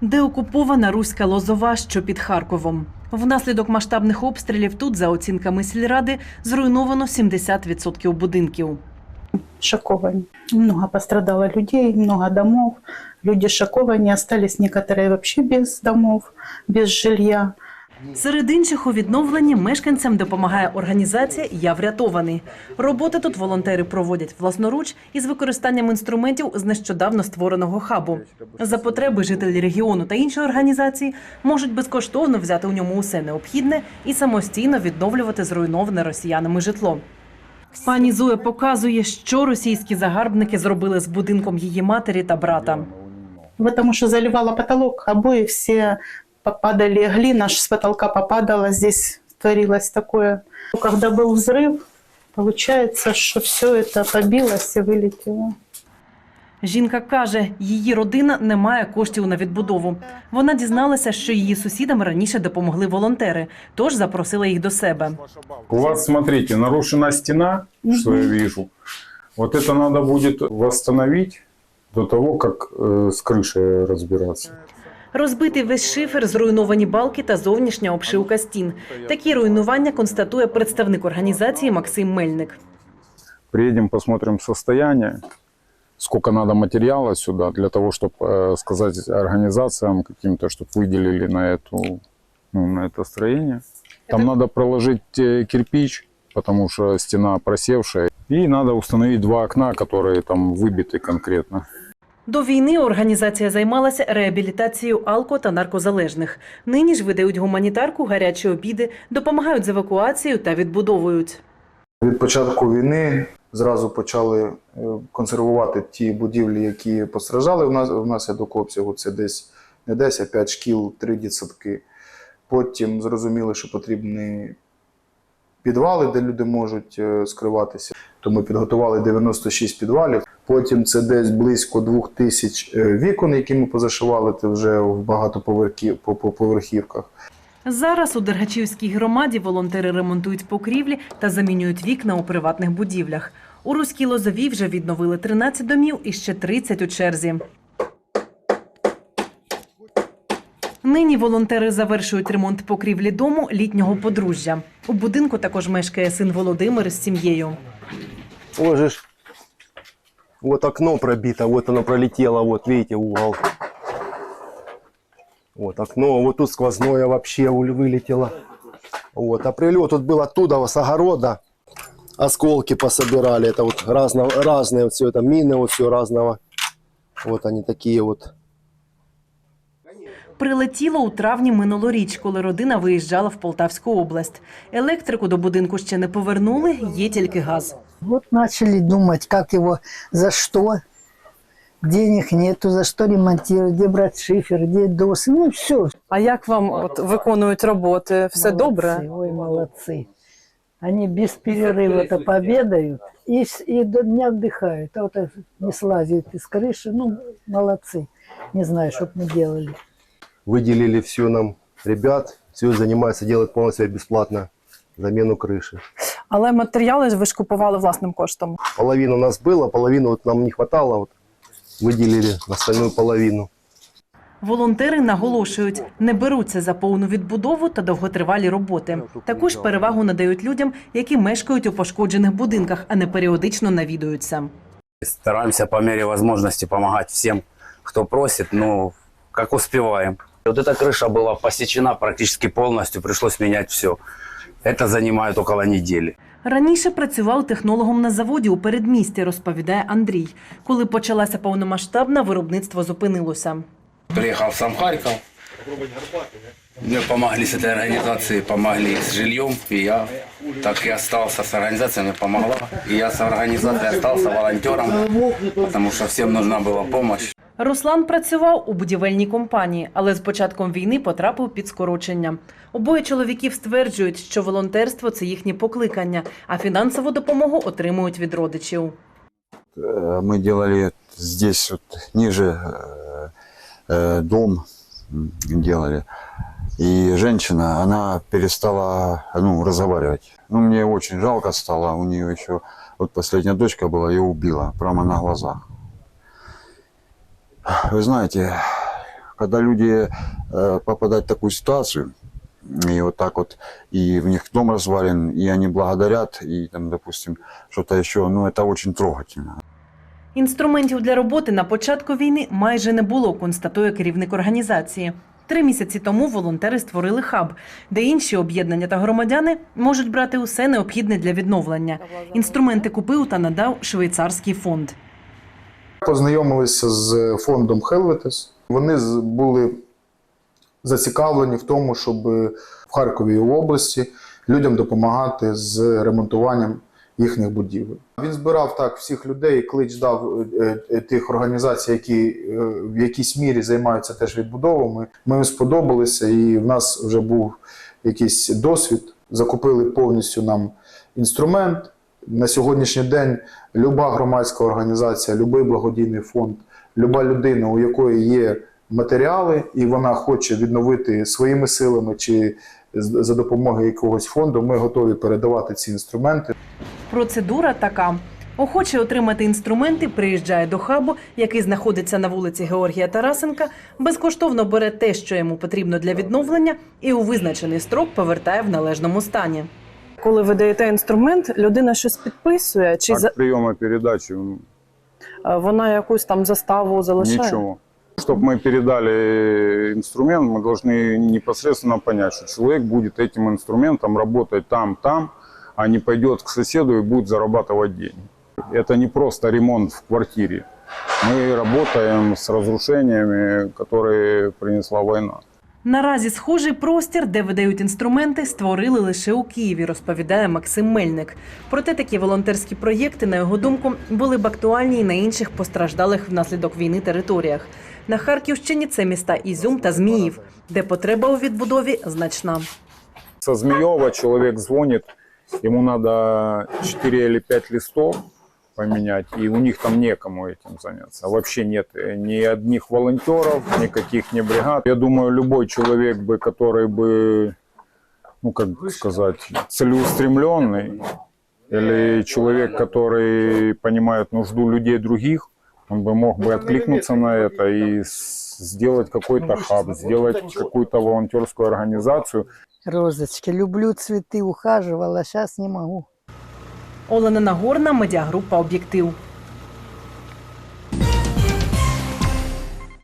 Деокупована руська Лозова, що під Харковом. Внаслідок масштабних обстрілів тут, за оцінками сільради, зруйновано 70% будинків. шокованы. Много пострадало людей, много домов. Люди шокованы, остались некоторые вообще без домов, без жилья. Серед інших у відновленні мешканцям допомагає організація Я врятований. Роботи тут волонтери проводять власноруч із використанням інструментів з нещодавно створеного хабу. За потреби жителі регіону та інші організації можуть безкоштовно взяти у ньому усе необхідне і самостійно відновлювати зруйноване росіянами житло. Пані Зоя показує, що російські загарбники зробили з будинком її матері та брата. Потому что заливало потолок, обои все попадали, глина аж с потолка попадала, здесь творилось такое. Когда был взрыв, получается, что все это побилось и вылетело. Жінка каже, її родина не має коштів на відбудову. Вона дізналася, що її сусідам раніше допомогли волонтери, тож запросила їх до себе. У вас, смотрите, нарушена стена, что я вижу. Вот это надо будет восстановить до того, как э, с крышей разбираться. Розбитий весь шифер, зруйновані балки та зовнішня обшивка стін. Такі руйнування констатує представник організації Максим Мельник. Приедем, посмотрим состояние, сколько надо материала сюда для того, чтобы сказать организациям каким-то, чтобы выделили на, эту, ну, на это строение. Там надо проложить э, кирпич, потому что стена просевшая. И надо установить два окна, которые там выбиты конкретно. До війни організація займалася реабілітацією алко та наркозалежних. Нині ж видають гуманітарку, гарячі обіди, допомагають з евакуацією та відбудовують. Від початку війни зразу почали е, консервувати ті будівлі, які постраждали в нас внаслідок обсягу. Це десь не 10, а 5 шкіл, 3 дитсадки. Потім зрозуміли, що потрібні підвали, де люди можуть е, скриватися. То ми підготували 96 підвалів. Потім це десь близько 2000 е, вікон, які ми позашивали це вже в багатоповерхівках. Зараз у Дергачівській громаді волонтери ремонтують покрівлі та замінюють вікна у приватних будівлях. У Руській Лозовій вже відновили 13 домів і ще 30 у черзі. Нині волонтери завершують ремонт покрівлі дому літнього подружжя. У будинку також мешкає син Володимир з сім'єю. Вот же ж, вот окно пробито, вот оно пролетело, вот видите угол. Вот окно, вот тут сквозное вообще уль- вылетело. Вот, а прилет тут был оттуда, с огорода. Осколки пособирали, это вот разно, разные, вот все это мины, вот все разного. Вот они такие вот. Прилетіло у травні минулоріч, коли родина виїжджала в Полтавську область. Електрику до будинку ще не повернули, є тільки газ. Вот начали думать, как его, за что. Денег нету, за что ремонтировать, где брать шифер, где досы, ну все. А як вам от виконують роботи? Все добре? Ой, молодцы. Они без перерыва-то победают и, с- и до дня отдыхают. А вот так не слазят из крыши, ну, молодцы. Не знаю, что б мы делали. Выделили все нам ребят, все занимаются, делают полностью бесплатно замену крыши. Але матеріали ж ви ж купували власним коштом. Половина у нас было, половину вот нам не хватало, вот выделили остальную половину. Волонтери наголошують, не беруться за повну відбудову та довготривалі роботи. Також перевагу надають людям, які мешкають у пошкоджених будинках, а не періодично навідуються. Стараемся по мере возможности помогать всем, кто просит, но как успеваем. Вот эта крыша была посечена практически полностью, пришлось менять все. Это занимает около недели. Раніше працював технологом на заводі у передмісті, розповідає Андрій. Коли почалася повномасштабна, виробництво зупинилося. Приехал сам Харьков. Мне помогли с этой организацией, помогли с жильем, и я так и остался с организацией, мне помогла. И я с организацией остался волонтером, потому что всем нужна была помощь. Руслан працював у будівельній компанії, але з початком війни потрапив під скорочення. Обоє чоловіків стверджують, що волонтерство це їхнє покликання, а фінансову допомогу отримують від родичів. Э, мы делали здесь вот ниже э, э, дом м, делали. И женщина, она перестала ну, разговаривать. Ну, мне очень жалко стало. У нее еще вот последняя дочка была, ее убила прямо на глазах. Вы знаете, когда люди э, попадают в такую ситуацию, и вот так вот, и в них дом развален, и они благодарят, и там, допустим, что-то еще, ну, это очень трогательно. Інструментів для роботи на початку війни майже не було, констатує керівник організації. Три місяці тому волонтери створили хаб, де інші об'єднання та громадяни можуть брати усе необхідне для відновлення. Інструменти купив та надав швейцарський фонд. Познайомилися з фондом Helvetes. Вони були зацікавлені в тому, щоб в Харкові і області людям допомагати з ремонтуванням їхніх будівель. Він збирав так всіх людей, клич дав е, е, тих організацій, які е, в якійсь мірі займаються теж відбудовами. Ми їм сподобалися, і в нас вже був якийсь досвід. Закупили повністю нам інструмент. На сьогоднішній день люба громадська організація, будь-який благодійний фонд, люба людина, у якої є матеріали, і вона хоче відновити своїми силами чи за допомогою якогось фонду, ми готові передавати ці інструменти. Процедура така. Охоче отримати інструменти приїжджає до хабу, який знаходиться на вулиці Георгія Тарасенка, безкоштовно бере те, що йому потрібно для відновлення, і у визначений строк повертає в належному стані. Коли ви даєте інструмент, людина щось підписує, чи за... От приема передачи м, е, вона якусь там заставу залишає? ничего. Чтобы мы передали инструмент, мы должны непосредственно понять, что человек будет этим инструментом работать там, там, а не пойдет к соседу и будет зарабатывать деньги. Это не просто ремонт в квартире. Мы работаем с разрушениями, которые принесла война. Наразі схожий простір, де видають інструменти, створили лише у Києві, розповідає Максим Мельник. Проте такі волонтерські проєкти, на його думку, були б актуальні і на інших постраждалих внаслідок війни територіях. На Харківщині це міста Ізюм та Зміїв, де потреба у відбудові значна. Со Змеева человек звонит, ему надо 4 или 5 листов поменять, и у них там некому этим заняться. Вообще нет э, ни одних волонтеров, никаких не бригад. Я думаю, любой человек, бы, который бы, ну как бы сказать, целеустремленный, или человек, который понимает нужду людей других, он бы мог бы откликнуться на это и с- сделать какой-то хаб, сделать какую-то волонтерскую организацию, Розочки, люблю цветы, ухаживала, сейчас не могу. Олена Нагорна, медіагрупа Об'єктив.